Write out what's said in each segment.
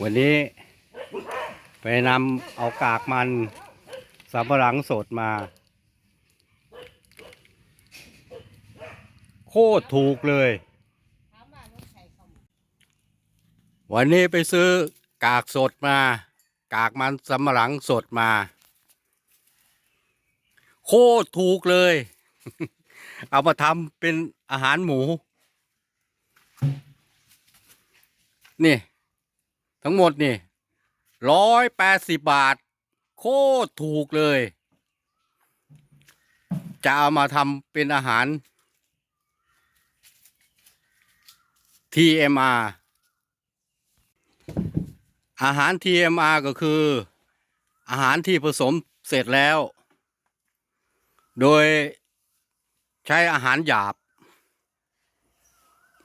วันนี้ ไปนำเอากากมันสำปะหลังสดมา โคตรถูกเลย วันนี้ไปซื้อกากสดมา กากมันสำปะหลังสดมา โคตรถูกเลย เอามาทำเป็นอาหารหมู นี่ ทั้งหมดนี่ร้อยแปดสิบบาท โคตรถูกเลย จะเอามาทำเป็นอาหาร TMR อาหาร TMR ก็คือ อาหารที่ผสมเสร็จแล้ว โดยใช้อาหารหยาบ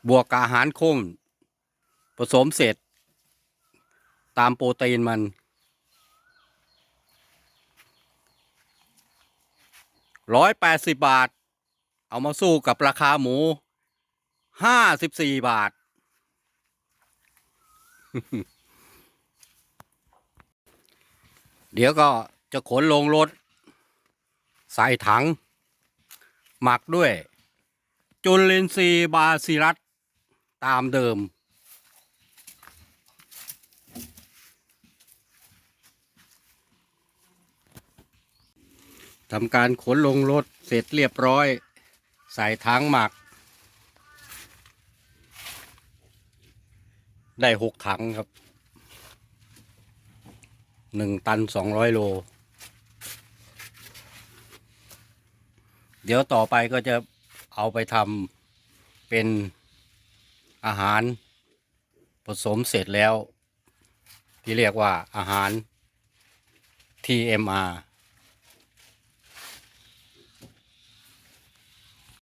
บวกกับอาหารข้น ผสมเสร็จ ตามโปรตีนมัน ร้อยแปดสิบบาท เอามาสู้กับราคาหมู ห้าสิบสี่บาท เดี๋ยวก็จะขนลงรถ ใส่ถัง หมักด้วย จุลินทรีย์บาซิรัสตามเดิม ทำการขนลงรถเสร็จเรียบร้อย ใส่ถังหมัก ได้หกถังครับหนึ่งตันสองร้อยโล เดี๋ยวต่อไปก็จะเอาไปทำเป็นอาหาร ผสมเสร็จแล้ว ที่เรียกว่าอาหาร TMR